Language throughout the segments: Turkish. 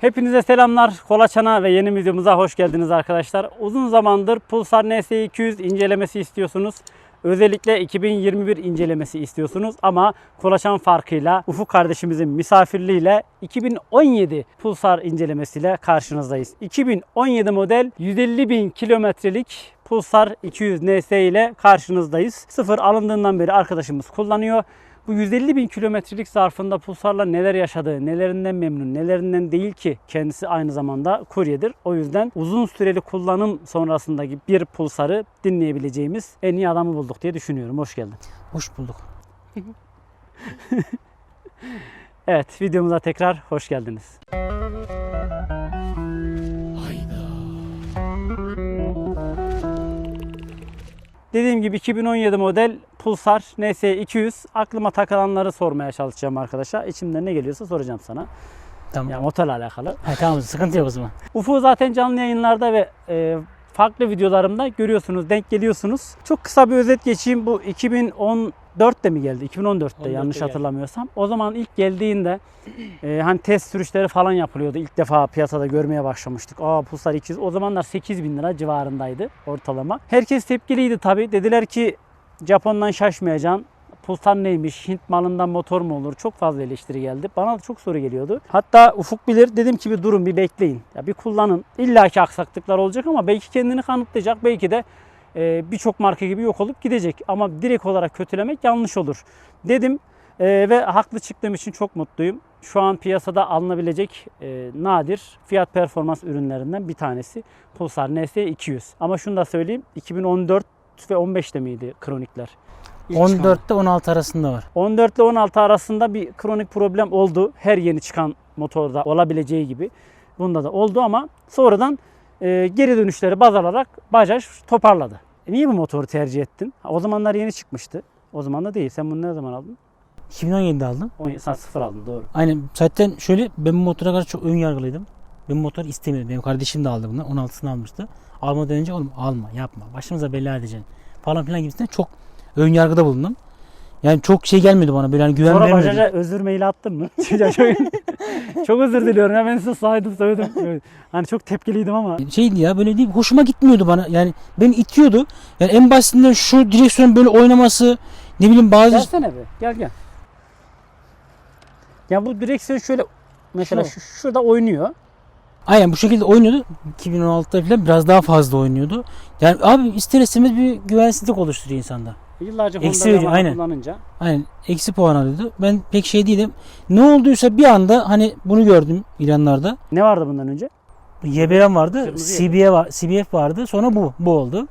Hepinize selamlar. Kolaçan'a ve yeni videomuza hoş geldiniz arkadaşlar. Uzun zamandır Pulsar NS200 incelemesi istiyorsunuz. Özellikle 2021 incelemesi istiyorsunuz ama Kolaçan farkıyla Ufuk kardeşimizin misafirliğiyle 2017 Pulsar incelemesiyle karşınızdayız. 2017 model 150 bin kilometrelik Pulsar 200 NS ile karşınızdayız. Sıfır alındığından beri arkadaşımız kullanıyor. Bu 150 bin kilometrelik zarfında Pulsar'la neler yaşadığı, nelerinden memnun, nelerinden değil ki kendisi aynı zamanda kuryedir. O yüzden uzun süreli kullanım sonrasındaki bir Pulsar'ı dinleyebileceğimiz en iyi adamı bulduk diye düşünüyorum. Hoş geldin. Hoş bulduk. Evet videomuza tekrar hoş geldiniz. Dediğim gibi 2017 model Pulsar NS 200 aklıma takılanları sormaya çalışacağım arkadaşlar. İçimden ne geliyorsa soracağım sana. Tamam. Ya motorla alakalı. Ha, tamam sıkıntı yok o zaman. Ufuk'u zaten canlı yayınlarda ve e, farklı videolarımda görüyorsunuz, denk geliyorsunuz. Çok kısa bir özet geçeyim. Bu 2014'te mi geldi? 2014'te 14'te yanlış geldi. hatırlamıyorsam. O zaman ilk geldiğinde e, hani test sürüşleri falan yapılıyordu. İlk defa piyasada görmeye başlamıştık. Aa Pulsar 200. O zamanlar 8 bin lira civarındaydı ortalama. Herkes tepkiliydi tabii. Dediler ki Japon'dan şaşmayacaksın. Pulsar neymiş? Hint malından motor mu olur? Çok fazla eleştiri geldi. Bana da çok soru geliyordu. Hatta Ufuk bilir. Dedim ki bir durun bir bekleyin. Ya bir kullanın. İlla ki aksaklıklar olacak ama belki kendini kanıtlayacak. Belki de e, birçok marka gibi yok olup gidecek. Ama direkt olarak kötülemek yanlış olur. Dedim e, ve haklı çıktığım için çok mutluyum. Şu an piyasada alınabilecek e, nadir fiyat performans ürünlerinden bir tanesi Pulsar NS 200. Ama şunu da söyleyeyim 2014 ve 15'te miydi kronikler? İlk çıkan. 14'te 16 arasında var. 14 ile 16 arasında bir kronik problem oldu. Her yeni çıkan motorda olabileceği gibi. Bunda da oldu ama sonradan e, geri dönüşleri baz alarak Bajaj toparladı. E, niye bu motoru tercih ettin? Ha, O zamanlar yeni çıkmıştı. O zaman da değil. Sen bunu ne zaman aldın? 2017'de aldım. On- Sen sıfır aldın doğru. Aynen zaten şöyle ben bu motora karşı çok ön yargılıydım. Ben bu motoru istemiyordum. Benim kardeşim de aldı bunu. 16'sını almıştı. Almadan önce oğlum alma yapma. Başımıza bela edeceksin. Falan filan gibisinden çok ön yargıda bulundum. Yani çok şey gelmedi bana böyle hani güven Sonra vermedi. Bajaj'a özür maili attın mı? Çocuğa çok, özür diliyorum. Ya ben size saydım söyledim. Hani çok tepkiliydim ama. Şeydi ya böyle değil hoşuma gitmiyordu bana. Yani beni itiyordu. Yani en basitinden şu direksiyon böyle oynaması ne bileyim bazı Gelsene be. Gel gel. Ya bu direksiyon şöyle mesela Şu. şu, şurada oynuyor. Aynen bu şekilde oynuyordu. 2016'da falan biraz daha fazla oynuyordu. Yani abi ister istemez bir güvensizlik oluşturuyor insanda. Yıllarca Eksi Honda aynen. kullanınca. Aynen eksi puan alıyordu. Ben pek şey değilim. Ne olduysa bir anda hani bunu gördüm ilanlarda. Ne vardı bundan önce? YBM vardı, Kırmızı CBF, var, CBF vardı. Sonra bu, bu oldu.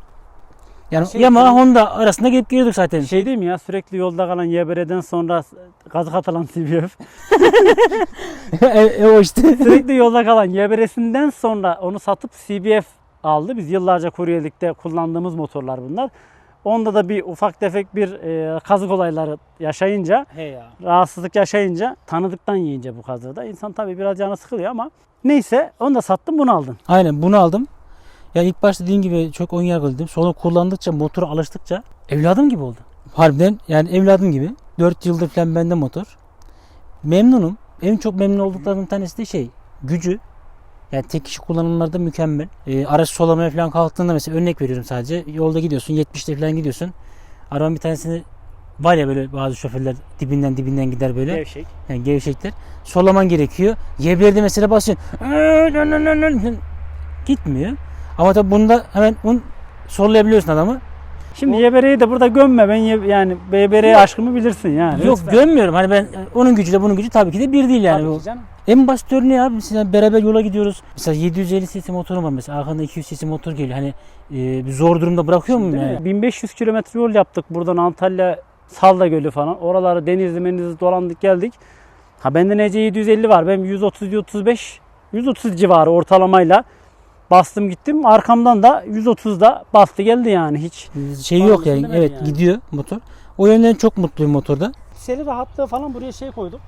Yani Şey, Yamaha Honda arasında gelip geliyorduk zaten. Şey değil mi ya sürekli yolda kalan YBR'den sonra gazı atılan CBF. e, e, o işte. sürekli yolda kalan YBR'sinden sonra onu satıp CBF aldı. Biz yıllarca kuryelikte kullandığımız motorlar bunlar. Onda da bir ufak tefek bir e, kazık olayları yaşayınca He ya. rahatsızlık yaşayınca tanıdıktan yiyince bu kazığı da insan tabii biraz canı sıkılıyor ama neyse onu da sattım bunu aldın. Aynen bunu aldım. Yani ilk başta dediğim gibi çok ön yargılıydım. Sonra kullandıkça, motora alıştıkça evladım gibi oldu. Harbiden yani evladım gibi. 4 yıldır falan bende motor. Memnunum. En çok memnun olduklarımın tanesi de şey gücü. Yani tek kişi kullanımlarda mükemmel. Ee, araç solamaya falan kalktığında mesela örnek veriyorum sadece. Yolda gidiyorsun 70'te falan gidiyorsun. Arabanın bir tanesini var ya böyle bazı şoförler dibinden dibinden gider böyle. Gevşek. Yani gevşekler. Solaman gerekiyor. Y1'de mesela basıyorsun. Gitmiyor. Ama tabi bunda hemen un sollayabiliyorsun adamı. Şimdi YBR'yi de burada gömme ben ye- yani BBR aşkımı bilirsin yani. Yok Lütfen. gömmüyorum. Hani ben onun gücüyle bunun gücü tabii ki de bir değil yani. Tabii Bu ki canım. En basit örneği abi mesela beraber yola gidiyoruz. Mesela 750 cc motorum var mesela arkanda 200 cc motor geliyor. Hani e, bir zor durumda bırakıyor muyum yani? mi? 1500 kilometre yol yaptık buradan Antalya Salda Gölü falan. Oraları denizli menizli dolandık geldik. Ha bende NC 750 var. Ben 130 135 130 civarı ortalamayla bastım gittim. Arkamdan da 130'da bastı geldi yani hiç. Şey yok yani. Evet yani. gidiyor motor. O yönden çok mutluyum motorda. Seri rahatlığı falan buraya şey koydum.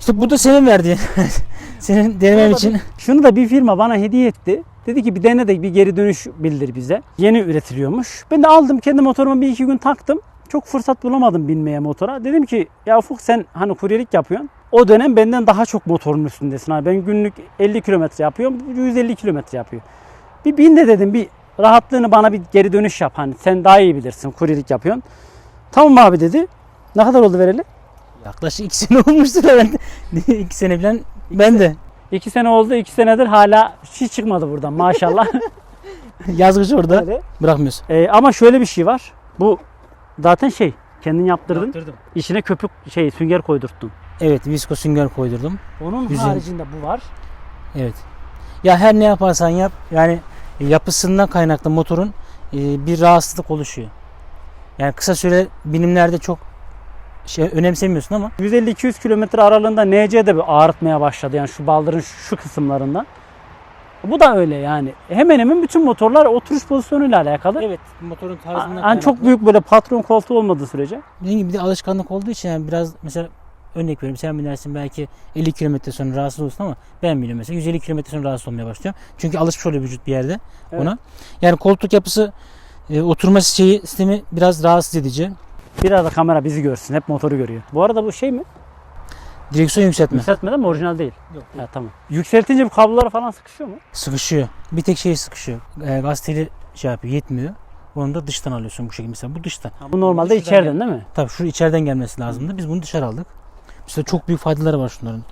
İşte bu da senin verdiğin. senin denemem için. Şunu da bir firma bana hediye etti. Dedi ki bir dene de bir geri dönüş bildir bize. Yeni üretiliyormuş. Ben de aldım kendi motoruma bir iki gün taktım. Çok fırsat bulamadım binmeye motora. Dedim ki ya Ufuk sen hani kuryelik yapıyorsun. O dönem benden daha çok motorun üstündesin. Hani ben günlük 50 kilometre yapıyorum. bu 150 kilometre yapıyor. Bir bin de dedim bir rahatlığını bana bir geri dönüş yap. Hani sen daha iyi bilirsin kuryelik yapıyorsun. Tamam abi dedi. Ne kadar oldu vereli? Yaklaşık iki sene olmuştur herhalde. iki sene falan ben de. İki sene oldu. iki senedir hala hiç çıkmadı buradan maşallah. Yazgıç orada. Öyle. Bırakmıyorsun. Ee, ama şöyle bir şey var. Bu zaten şey kendin yaptırdın. Yaptırdım. İçine köpük şey sünger koydurttun. Evet visko sünger koydurdum. Onun Güzel. haricinde bu var. Evet. Ya her ne yaparsan yap yani yapısından kaynaklı motorun e, bir rahatsızlık oluşuyor. Yani kısa süre binimlerde çok şey önemsemiyorsun ama 150-200 kilometre aralığında NC de bir ağrıtmaya başladı yani şu baldırın şu, şu kısımlarında. Bu da öyle yani. Hemen hemen bütün motorlar oturuş pozisyonuyla alakalı. evet motorun Yani çok büyük böyle patron koltuğu olmadığı sürece. Dediğim gibi bir de alışkanlık olduğu için yani biraz mesela örnek veriyorum sen binersin belki 50 kilometre sonra rahatsız olursun ama ben bile mesela 150 kilometre sonra rahatsız olmaya başlıyorum. Çünkü alışmış oluyor vücut bir yerde Evet. ona. Yani koltuk yapısı e, oturma şeyi sistemi biraz rahatsız edici. Biraz da kamera bizi görsün. Hep motoru görüyor. Bu arada bu şey mi? Direksiyon yükseltme. Yükseltmeden mi? Orijinal değil. Yok. Ha, tamam. Yükseltince bu kablolara falan sıkışıyor mu? Sıkışıyor. Bir tek şey sıkışıyor. E, gaz teli şey yapıyor yetmiyor. Onu da dıştan alıyorsun bu şekilde. Mesela bu dıştan. bu normalde içeriden değil mi? Tabii şu içeriden gelmesi lazımdı. Biz bunu dışarı aldık. Mesela çok büyük faydaları var şunların.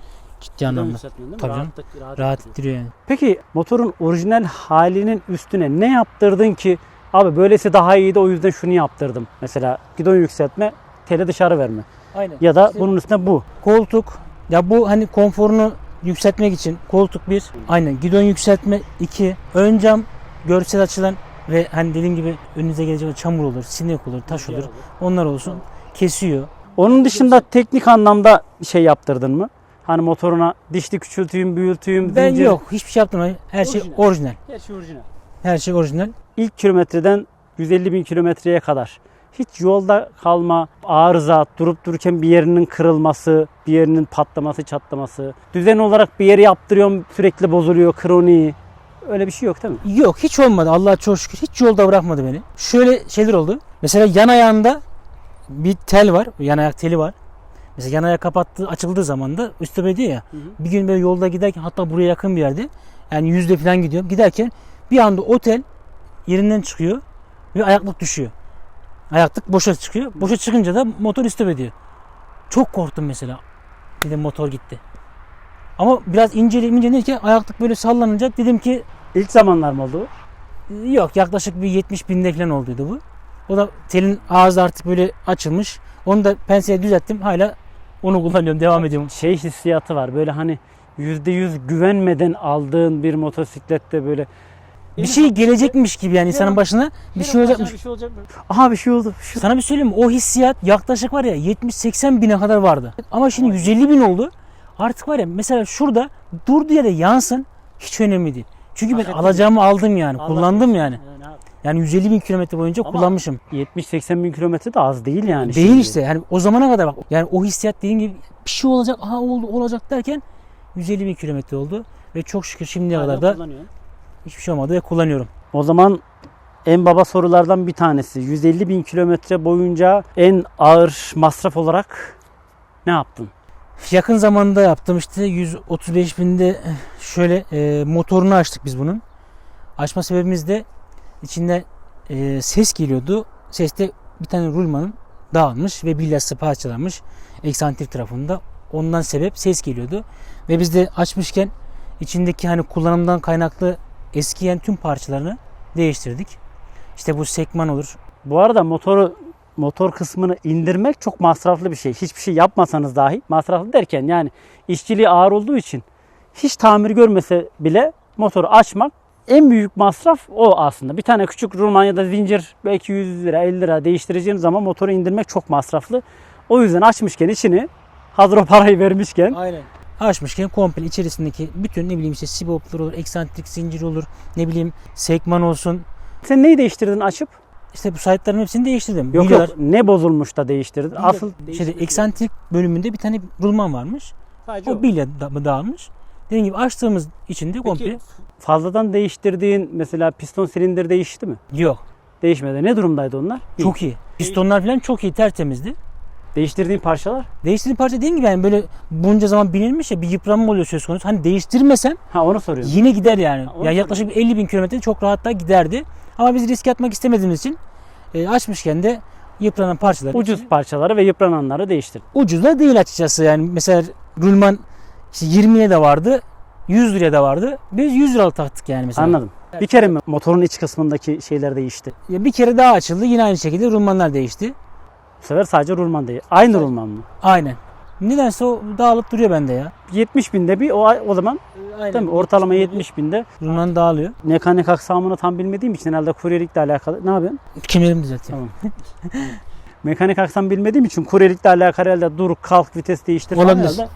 Ciddi anlamda. Tabii canım. Rahatlık- rahat Rahat ettiriyor. yani. Peki motorun orijinal halinin üstüne ne yaptırdın ki abi böylesi daha iyiydi o yüzden şunu yaptırdım. Mesela gidon yükseltme, tele dışarı verme. Aynen. Ya da bunun üstüne bu. Koltuk. Ya bu hani konforunu yükseltmek için koltuk bir. Aynen. Gidon yükseltme iki. Ön cam görsel açılan ve hani dediğim gibi önünüze gelecek çamur olur, sinek olur, taş olur. Onlar olsun. Kesiyor. Onun dışında teknik anlamda şey yaptırdın mı? Hani motoruna dişli küçültüyüm, büyütüyüm, Ben zincir. yok. Hiçbir şey yaptım. Her şey Orijinal. orijinal. Her şey orijinal. Her şey orijinal. İlk kilometreden 150 bin kilometreye kadar hiç yolda kalma, arıza, durup dururken bir yerinin kırılması, bir yerinin patlaması, çatlaması. Düzen olarak bir yeri yaptırıyorum sürekli bozuluyor, kroni. Öyle bir şey yok değil mi? Yok hiç olmadı. Allah'a çok şükür. Hiç yolda bırakmadı beni. Şöyle şeyler oldu. Mesela yan ayağında bir tel var. Yan ayak teli var. Mesela yan ayağı kapattığı, açıldığı zaman da üstüme diyor ya. Hı hı. Bir gün böyle yolda giderken hatta buraya yakın bir yerde. Yani yüzde falan gidiyorum. Giderken bir anda o tel yerinden çıkıyor ve ayaklık düşüyor. Ayaklık boşa çıkıyor. Boşa çıkınca da motor istop ediyor. Çok korktum mesela. Dedim motor gitti. Ama biraz inceleyip inceleyince ayaklık böyle sallanınca dedim ki İlk zamanlar mı oldu bu? Yok yaklaşık bir 70 binde falan olduydu bu. O da telin ağzı artık böyle açılmış. Onu da penseye düzelttim. Hala onu kullanıyorum. Devam ediyorum. Şey hissiyatı var böyle hani %100 güvenmeden aldığın bir motosiklette böyle Bir şey gelecekmiş gibi yani insanın başına bir şey olacakmış. Bir şey olacak mı? Aha bir şey oldu. Şu... Sana bir söyleyeyim mi? O hissiyat yaklaşık var ya 70-80 bine kadar vardı. Ama şimdi 150 bin oldu. Artık var ya mesela şurada durduğu yere yansın hiç önemli değil. Çünkü ben Hakikaten. alacağımı aldım yani. Kullandım yani. Yani abi, Yani 150 bin kilometre boyunca Ama kullanmışım. 70-80 bin kilometre de az değil yani. Değil şimdi. işte. Yani o zamana kadar bak. Yani o hissiyat dediğim gibi bir şey olacak. Aha oldu olacak derken 150 bin kilometre oldu. Ve çok şükür şimdiye Hala kadar da hiçbir şey olmadı ve kullanıyorum. O zaman en baba sorulardan bir tanesi. 150 bin kilometre boyunca en ağır masraf olarak ne yaptın? Yakın zamanda yaptım işte 135 binde şöyle e, motorunu açtık biz bunun. Açma sebebimiz de içinde e, ses geliyordu. Seste bir tane rulmanın dağılmış ve bilyası parçalanmış eksantif tarafında. Ondan sebep ses geliyordu. Ve biz de açmışken içindeki hani kullanımdan kaynaklı eskiyen tüm parçalarını değiştirdik. İşte bu sekman olur. Bu arada motoru motor kısmını indirmek çok masraflı bir şey. Hiçbir şey yapmasanız dahi masraflı derken yani işçiliği ağır olduğu için hiç tamir görmese bile motoru açmak en büyük masraf o aslında. Bir tane küçük rulman ya da zincir belki 100 lira 50 lira değiştireceğiniz zaman motoru indirmek çok masraflı. O yüzden açmışken içini hazır o parayı vermişken Aynen. Açmışken komple içerisindeki bütün ne bileyim işte siboplar olur, eksantrik zincir olur, ne bileyim sekman olsun. sen neyi değiştirdin açıp? İşte bu saytların hepsini değiştirdim. Yok Bilyalar- yok ne bozulmuş da değiştirdin? Asıl Şeyde eksantrik bölümünde bir tane rulman varmış. Sadece O bilya da- dağılmış. Dediğim gibi açtığımız içinde komple fazladan değiştirdiğin mesela piston silindir değişti mi? yok. Değişmedi. Ne durumdaydı onlar? Çok iyi. Pistonlar falan çok iyi tertemizdi. Değiştirdiğin parçalar? Değiştirdiğim parça dediğim gibi yani böyle bunca zaman binilmiş ya bir yıpranma oluyor söz konusu. Hani değiştirmesen Ha onu soruyorum. yine gider yani. onu Ya yaklaşık bir 50 bin kilometre çok rahat da giderdi. Ama biz risk atmak istemediğimiz için e, açmışken de yıpranan parçaları Ucuz parçaları ve yıprananları değiştir. ucuz da değil açıkçası yani mesela rulman işte 20'ye de vardı 100 liraya da vardı biz 100 liralık taktık yani mesela. Anladım. Bir kere mi motorun iç kısmındaki şeyler değişti? Ya bir kere daha açıldı yine aynı şekilde rulmanlar değişti. Bu sefer sadece rulman değil. Aynı rulman mı? Aynen. Nedense o dağılıp duruyor bende ya. 70 binde bir o, o zaman Aynen. değil mi? Ortalama 70 binde. Rulman dağılıyor. Mekanik aksamını tam bilmediğim için herhalde kuryelikle alakalı. Ne yapıyorsun? Kemerimi düzelteyim. Tamam. Mekanik aksam bilmediğim için kuryelikle alakalı herhalde dur kalk vites değiştir falan Olabilir. herhalde.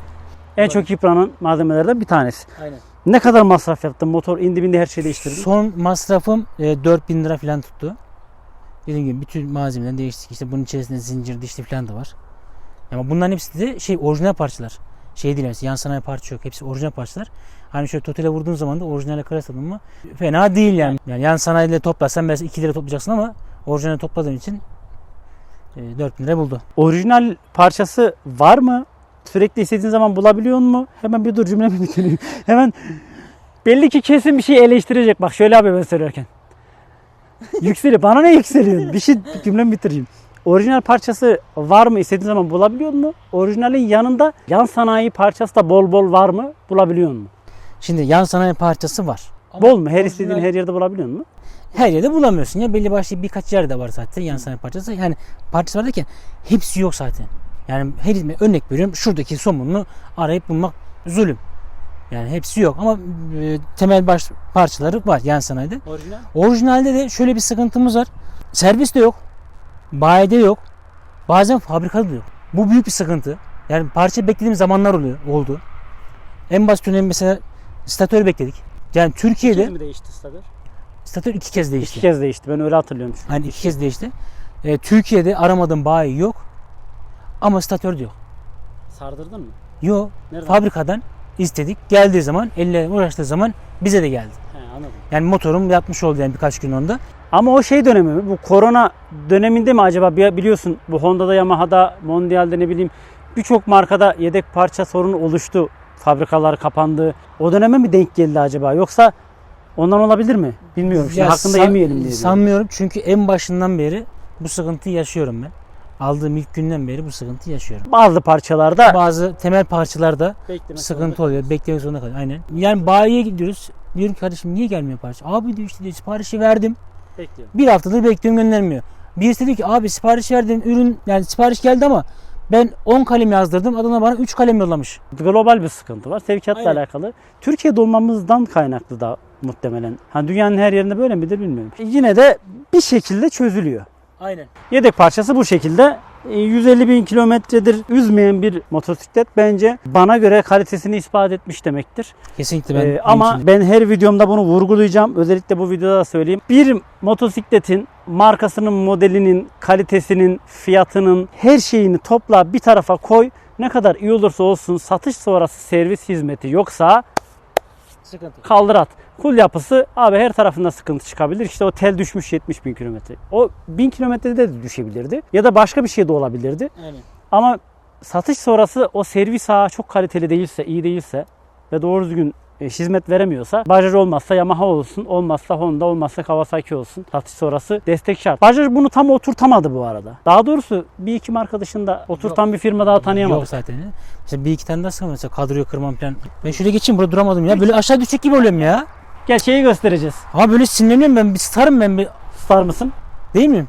En çok yıpranan malzemelerden bir tanesi. Aynen. Ne kadar masraf yaptın? Motor indi bindi her şeyi değiştirdin. Son masrafım e, 4000 lira falan tuttu. Dediğim gibi bütün malzemeden değiştik. İşte bunun içerisinde zincir, dişli falan da var. Ama bunların hepsi de şey orijinal parçalar. Şey değil mesela yan sanayi parça yok. Hepsi orijinal parçalar. Hani şöyle totale vurduğun zaman da orijinale kıyasladın mı fena değil yani. Yani yan sanayiyle toplasan mesela 2 lira toplayacaksın ama orijinal topladığın için e, 4000 lira buldu. Orijinal parçası var mı? Sürekli istediğin zaman bulabiliyor mu? Hemen bir dur cümlemi bitireyim. Hemen belli ki kesin bir şey eleştirecek. Bak şöyle abi ben söylerken. Yükseli. Bana ne yükseliyorsun? Bir şey cümlemi bitireyim. Orijinal parçası var mı? İstediğin zaman bulabiliyor mu? Orijinalin yanında yan sanayi parçası da bol bol var mı? Bulabiliyor mu? Şimdi yan sanayi parçası var. Bol mu? Her orijinal- istediğin her yerde bulabiliyor mu? her yerde bulamıyorsun ya belli başlı birkaç yerde var zaten yan sanayi parçası. Yani parçası var derken hepsi yok zaten. Yani her örnek veriyorum şuradaki somununu arayıp bulmak zulüm. Yani hepsi yok ama e, temel baş parçaları var yan sanayide. Orijinal. Orijinalde de şöyle bir sıkıntımız var. Servis de yok. Bayide yok. Bazen fabrikada da yok. Bu büyük bir sıkıntı. Yani parça beklediğim zamanlar oluyor, oldu. En basit örneğin mesela statör bekledik. Yani Türkiye'de mi değişti stadır? statör iki kez değişti. İki kez değişti. Ben öyle hatırlıyorum. çünkü. Hani iki kez değişti. Ee, Türkiye'de aramadığım bayi yok. Ama statör diyor. Sardırdın mı? Yok. Nereden? Fabrikadan istedik. Geldiği zaman, elle uğraştığı zaman bize de geldi. He, anladım. Yani motorum yatmış oldu yani birkaç gün onda. Ama o şey dönemi mi? Bu korona döneminde mi acaba? Bi- Biliyorsun bu Honda'da, Yamaha'da, Mondial'de ne bileyim birçok markada yedek parça sorunu oluştu. Fabrikalar kapandı. O döneme mi denk geldi acaba? Yoksa ondan olabilir mi? Bilmiyorum. Şimdi Ya hakkında san- yemeyelim diye. Sanmıyorum çünkü en başından beri bu sıkıntıyı yaşıyorum ben. Aldığım ilk günden beri bu sıkıntıyı yaşıyorum. Bazı parçalarda Bazı temel parçalarda sıkıntı oluyor. Beklemek zorunda kalıyor. Aynen. Yani bayiye gidiyoruz. Diyorum ki kardeşim niye gelmiyor parça? Abi diyor işte diyor, siparişi verdim. Bekliyorum. Bir haftadır bekliyorum göndermiyor. Birisi dedi ki abi sipariş verdim ürün yani sipariş geldi ama ben 10 kalem yazdırdım adına bana 3 kalem yollamış. Global bir sıkıntı var. Sevkiyatla Aynen. alakalı. Türkiye'de olmamızdan kaynaklı da muhtemelen. Ha, dünyanın her yerinde böyle midir bilmiyorum. Yine de bir şekilde çözülüyor. Aynen. Yedek parçası bu şekilde. E, 150 bin kilometredir üzmeyen bir motosiklet bence bana göre kalitesini ispat etmiş demektir. Kesinlikle ben E, benim ama için- ben her videomda bunu vurgulayacağım. Özellikle bu videoda da söyleyeyim. Bir motosikletin markasının, modelinin, kalitesinin, fiyatının her şeyini topla bir tarafa koy. Ne kadar iyi olursa olsun satış sonrası servis hizmeti yoksa sıkıntı. kaldır at. Kul yapısı abi her tarafında sıkıntı çıkabilir. İşte o tel düşmüş 70 bin kilometre. O 1000 kilometrede de düşebilirdi. Ya da başka bir şey de olabilirdi. Aynen. Ama satış sonrası o servis ağı çok kaliteli değilse, iyi değilse ve doğru düzgün e, hizmet veremiyorsa Bajaj olmazsa Yamaha olsun, olmazsa Honda, olmazsa Kawasaki olsun. Satış sonrası destek şart. Bajaj bunu tam oturtamadı bu arada. Daha doğrusu bir iki marka dışında oturtan bir firma daha tanıyamadık. Yok zaten. Mesela bir iki tane daha sıkıntı mesela kadroyu kırmam falan. Ben şuraya geçeyim burada duramadım ya. Böyle aşağı düşecek gibi oluyorum ya. Gel şeyi göstereceğiz. Ama böyle sinirleniyorum ben bir starım ben bir Star mısın? değil mi?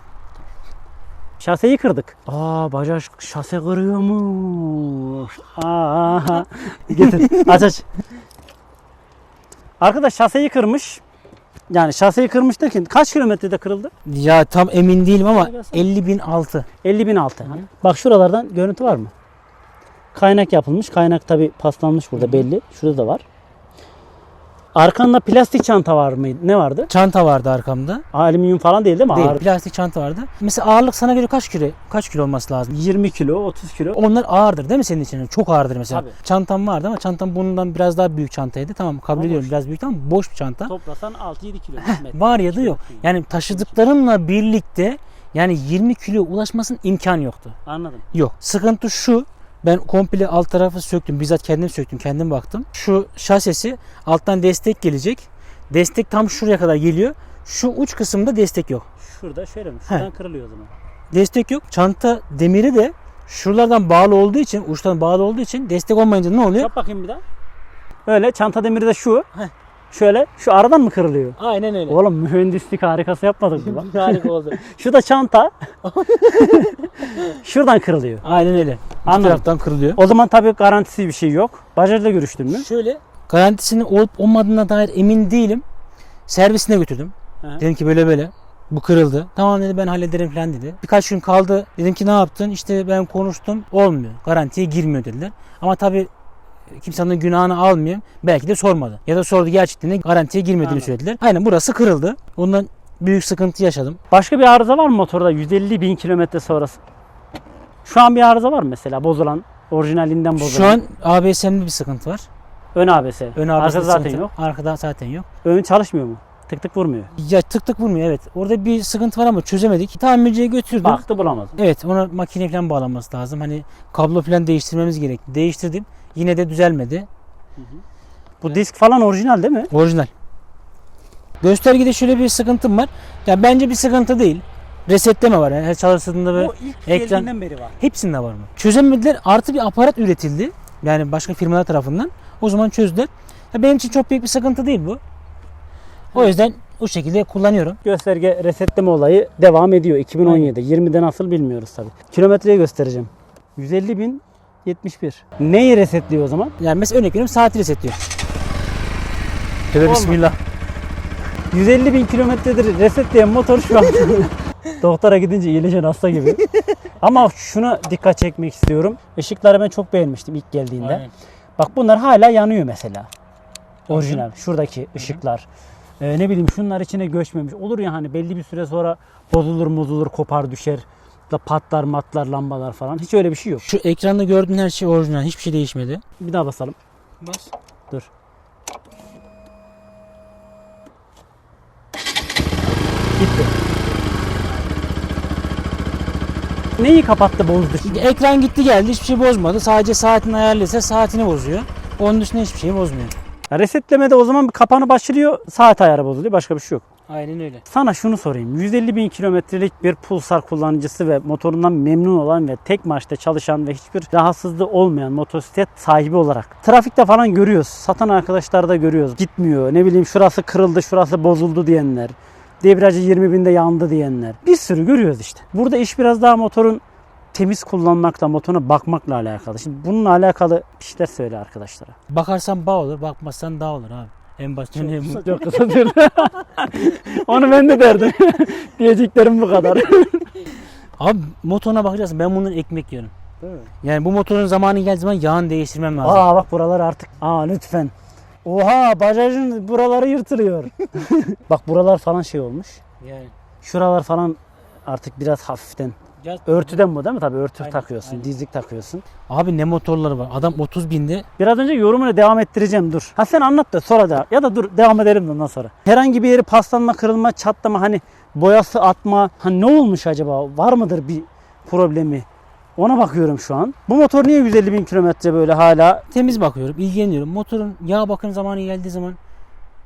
Şaseyi kırdık. Aa Bajaj şase kırıyormuş. Aa. Getir. Aç aç. Arkadaş şaseyi kırmış. Yani şaseyi kırmış derken kaç kilometrede kırıldı? Ya tam emin değilim ama Şöyle gelsene. 50 bin altı. 50 bin altı. Bak şuralardan görüntü var mı? Kaynak yapılmış. Kaynak tabi paslanmış burada belli. Şurada da var. Arkanda plastik çanta var mıydı? Ne vardı? Çanta vardı arkamda. Alüminyum falan değil değil mi? Değil, Ağır. plastik çanta vardı. Mesela ağırlık sana göre kaç kilo kaç kilo olması lazım? 20 kilo, 30 kilo. Onlar ağırdır değil mi senin için? Çok ağırdır mesela. Tabii. Çantam vardı ama çantam bundan biraz daha büyük çantaydı. Tamam kabul Ama ediyorum boş. biraz büyük ama boş bir çanta. Toplasan 6-7 kilo. metre. Var ya da yok. Yani taşıdıklarımla birlikte yani 20 kilo ulaşmasının imkanı yoktu. Anladım. Yok. Sıkıntı şu. Ben komple alt tarafı söktüm. Bizzat kendim söktüm. Kendim baktım. Şu şasesi alttan destek gelecek. Destek tam şuraya kadar geliyor. Şu uç kısımda destek yok. Şurada şöyle mi? Şuradan kırılıyor o zaman. Destek yok. Çanta demiri de şuralardan bağlı olduğu için, uçtan bağlı olduğu için destek olmayınca ne oluyor? Yap bakayım bir daha. Öyle çanta demiri de şu. Heh. Şöyle şu aradan mı kırılıyor? Aynen öyle. Oğlum mühendislik harikası yapmadık mı lan? Harika oldu. Şu da çanta. Şuradan kırılıyor. Aynen öyle. Anladım. taraftan kırılıyor. O zaman tabii garantisi bir şey yok. Bajajla görüştün mü? Şöyle garantisinin olup olmadığına dair emin değilim. Servisine götürdüm. Hı. Dedim ki böyle böyle. Bu kırıldı. Tamam dedi ben hallederim falan dedi. Birkaç gün kaldı. Dedim ki ne yaptın? İşte ben konuştum. Olmuyor. Garantiye girmiyor dediler. Ama tabii kimsenin günahını almıyor. Belki de sormadı. Ya da sordu gerçekten de garantiye girmediğini Anladım. söylediler. Aynen burası kırıldı. Ondan büyük sıkıntı yaşadım. Başka bir arıza var mı motorda 150 bin kilometre sonrası? Şu an bir arıza var mı mesela bozulan? Orijinalinden bozulan. Şu an ABS'mde bir sıkıntı var. ön ABS. Ön Arka ABS'de zaten sıkıntı- yok. Arkada zaten yok. Ön çalışmıyor mu? Tık tık vurmuyor. Ya tık tık vurmuyor evet. Orada bir sıkıntı var ama çözemedik. Tamirciye götürdüm. Baktı bulamadı. Evet ona makine falan bağlanması lazım. Hani kablo falan değiştirmemiz gerekti. Değiştirdim. Yine de düzelmedi. Bu disk falan orijinal değil mi? Orijinal. Göstergede şöyle bir sıkıntım var. Ya bence bir sıkıntı değil. Resetleme var. Yani her çalıştığında böyle ilk ekran- geldiğinden beri var. hepsinde var mı? Çözemediler. Artı bir aparat üretildi. Yani başka firmalar tarafından. O zaman çözdüler. Ya benim için çok büyük bir sıkıntı değil bu. O yüzden o şekilde kullanıyorum. Gösterge resetleme olayı devam ediyor 2017. 20'de nasıl bilmiyoruz tabii. Kilometreyi göstereceğim. 150 bin 71. Neyi resetliyor o zaman? Yani mesela örnek veriyorum saati resetliyor. Tövbe bismillah. 150 bin kilometredir resetleyen motor şu an. Doktora gidince iyileşen hasta gibi. Ama şuna dikkat çekmek istiyorum. Işıkları ben çok beğenmiştim ilk geldiğinde. Aynen. Bak bunlar hala yanıyor mesela. Orijinal. Şuradaki ışıklar. Ee, ne bileyim şunlar içine göçmemiş. Olur ya hani belli bir süre sonra bozulur bozulur kopar düşer. Da patlar matlar lambalar falan. Hiç öyle bir şey yok. Şu ekranda gördüğün her şey orijinal. Hiçbir şey değişmedi. Bir daha basalım. Bas. Dur. Gitti. Neyi kapattı bozdu şimdi? Ekran gitti geldi hiçbir şey bozmadı. Sadece saatini ayarlıysa saatini bozuyor. Onun dışında hiçbir şey bozmuyor. Ya Resetlemede o zaman bir kapanı başlıyor, saat ayarı bozuluyor. Başka bir şey yok. Aynen öyle. Sana şunu sorayım. 150 bin kilometrelik bir Pulsar kullanıcısı ve motorundan memnun olan ve tek marşta çalışan ve hiçbir rahatsızlığı olmayan motosiklet sahibi olarak trafikte falan görüyoruz. Satan arkadaşlar da görüyoruz. Gitmiyor. Ne bileyim şurası kırıldı, şurası bozuldu diyenler. Debriyajı 20 binde yandı diyenler. Bir sürü görüyoruz işte. Burada iş biraz daha motorun temiz kullanmakla, motoruna bakmakla alakalı. Şimdi bununla alakalı bir şeyler söyle arkadaşlara. Bakarsan bağ olur, bakmazsan dağ olur abi. En basit örneği bu. Çok kısa sürdü. Onu ben de derdim. Diyeceklerim bu kadar. Abi motoruna bakacaksın. Ben bundan ekmek yiyorum. Yani bu motorun zamanı geldiği zaman yağını değiştirmem lazım. Aa bak buralar artık. Aa lütfen. Oha bajajın buraları yırtılıyor. bak buralar falan şey olmuş. Yani. Şuralar falan artık biraz hafiften. Ya- Örtüden bu değil mi? Tabii örtü Aynen, takıyorsun, aynen. dizlik takıyorsun. Abi ne motorları var. Adam 30 binde Biraz önce yorumunu devam ettireceğim dur. Ha sen anlat da sonra da ya da dur devam edelim de ondan sonra. Herhangi bir yeri paslanma, kırılma, çatlama hani boyası atma. Hani ne olmuş acaba? Var mıdır bir problemi? Ona bakıyorum şu an. Bu motor niye 150 bin kilometre böyle hala? temiz bakıyorum, ilgileniyorum. Motorun yağ bakım zamanı geldiği zaman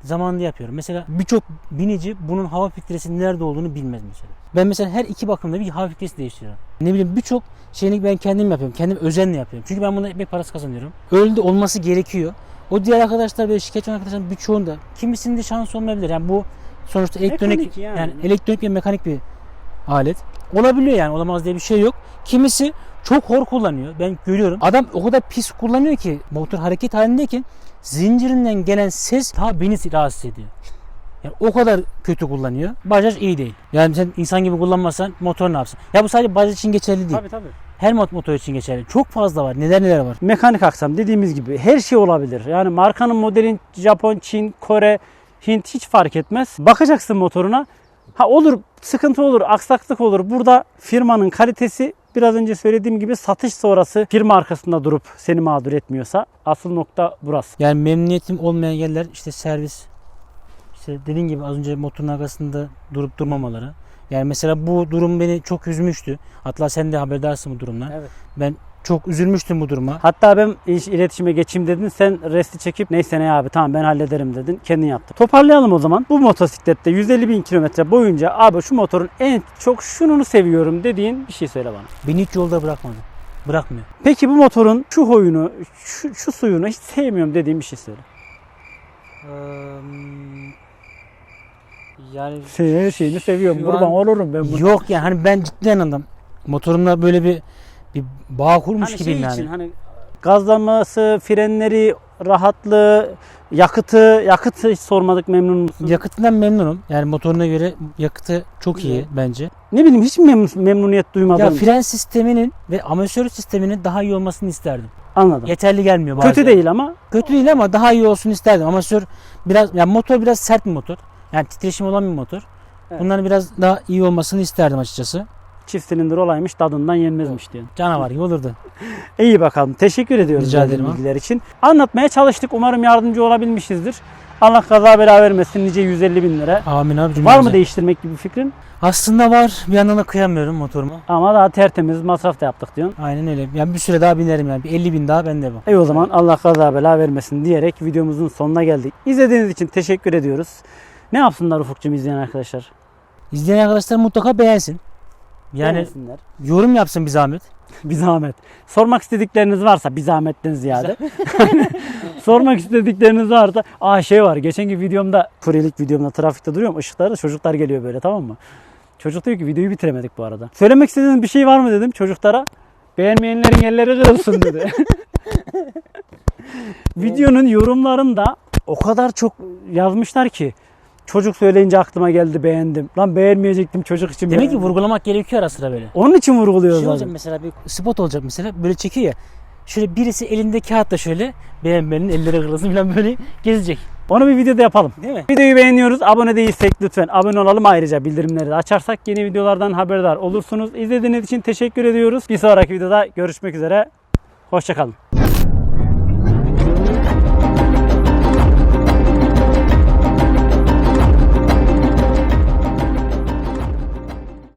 zamanında yapıyorum. Mesela birçok binici bunun hava filtresinin nerede olduğunu bilmez mesela. Ben mesela her iki bakımda bir hava filtresi değiştiriyorum. Ne bileyim birçok şeyini ben kendim yapıyorum. Kendim özenle yapıyorum. Çünkü ben bundan ekmek parası kazanıyorum. Öyle de olması gerekiyor. O diğer arkadaşlar böyle şikayetçi olan arkadaşların birçoğunda kimisinde şans olmayabilir. Yani bu sonuçta elektronik Mekanik yani. yani elektronik ve mekanik bir alet. Olabiliyor yani olamaz diye bir şey yok. Kimisi çok hor kullanıyor. Ben görüyorum. Adam o kadar pis kullanıyor ki motor hareket halindeyken zincirinden gelen ses ta beni rahatsız ediyor. Yani o kadar kötü kullanıyor. Bajaj iyi değil. Yani sen insan gibi kullanmazsan motor ne yapsın? Ya bu sadece Bajaj için geçerli değil. Tabii tabii. her mot- motor için geçerli. Çok fazla var. Neler neler var. Mekanik aksam dediğimiz gibi her şey olabilir. Yani markanın modelin Japon, Çin, Kore, Hint hiç fark etmez. Bakacaksın motoruna. Ha olur sıkıntı olur, aksaklık olur. Burada firmanın kalitesi biraz önce söylediğim gibi satış sonrası firma arkasında durup seni mağdur etmiyorsa asıl nokta burası. Yani memnuniyetim olmayan yerler işte servis. İşte dediğin gibi az önce motorun arkasında durup durmamaları. Yani mesela bu durum beni çok üzmüştü. Hatta sen de haberdarsın bu durumdan. Evet. Ben çok üzülmüştüm bu duruma. Hatta ben iş, iletişime geçeyim dedin. Sen resti çekip neyse ne abi tamam ben hallederim dedin. Kendin yaptın. Toparlayalım o zaman. Bu motosiklette 150 bin kilometre boyunca abi şu motorun en çok şununu seviyorum dediğin bir şey söyle bana. Beni hiç yolda bırakmadı. Bırakmıyor. Peki bu motorun şu huyunu, şu, şu suyunu hiç sevmiyorum dediğin bir şey söyle. yani Senin şeyini seviyorum. Kurban an- olurum ben bunu. yok yani hani ben cidden anladım. Motorumla böyle bir bir bağ kurmuş Hani gibiyim şey yani. için hani gazlaması, frenleri, rahatlığı, yakıtı, yakıtı hiç sormadık memnun musun? Yakıtından memnunum. Yani motoruna göre yakıtı çok iyi Evet. bence. Ne bileyim hiç memnun, memnuniyet duymadın? Ya fren sisteminin ve amatör sisteminin daha iyi olmasını isterdim. Anladım. Yeterli gelmiyor bazen. Kötü değil ama Kötü değil ama daha iyi olsun isterdim. Amatör biraz yani motor biraz sert bir motor. Yani titreşim olan bir motor. Evet. Bunların biraz daha iyi olmasını isterdim açıkçası. Çift silindir olaymış tadından yenmezmiş diyor. Canavar gibi olurdu. İyi bakalım. Teşekkür ediyoruz Rica ederim bilgiler için. Anlatmaya çalıştık. Umarım yardımcı olabilmişizdir. Allah kaza bela vermesin nice 150 bin lira. Amin abi Var mı değiştirmek gibi fikrin? Aslında var. Bir yandan da kıyamıyorum motoruma. Ama daha tertemiz masraf da yaptık diyorsun. Aynen öyle. Yani bir süre daha binerim yani. Bir 50 bin daha bende bu. İyi o zaman Allah kaza bela vermesin diyerek videomuzun sonuna geldik. İzlediğiniz için teşekkür ediyoruz. Ne yapsınlar Ufukcuğum izleyen arkadaşlar? İzleyen arkadaşlar mutlaka beğensin. Yani Beğensinler. yorum yapsın bir zahmet. Bir zahmet. Sormak istedikleriniz varsa bir zahmetten ziyade. Sormak istedikleriniz varsa. Aa şey var. Geçenki videomda, kuryelik videomda trafikte duruyorum. Işıklarda çocuklar geliyor böyle tamam mı? Çocuk diyor ki videoyu bitiremedik bu arada. Söylemek istediğiniz bir şey var mı dedim çocuklara. Beğenmeyenlerin elleri kırılsın dedi. Videonun yorumlarında o kadar çok yazmışlar ki. Çocuk söyleyince aklıma geldi beğendim. Lan beğenmeyecektim çocuk için Demek ki beğendim. vurgulamak gerekiyor ara sıra böyle. Onun için vurguluyoruz. Şey abi. olacak mesela bir spot olacak mesela böyle çekiyor ya. Şöyle birisi elinde kağıtla şöyle beğenmenin elleri kırılsın falan böyle gezecek. Onu bir videoda yapalım. Değil mi? Videoyu beğeniyoruz. Abone değilsek lütfen abone olalım. Ayrıca bildirimleri de açarsak yeni videolardan haberdar olursunuz. İzlediğiniz için teşekkür ediyoruz. Bir sonraki videoda görüşmek üzere. Hoşçakalın.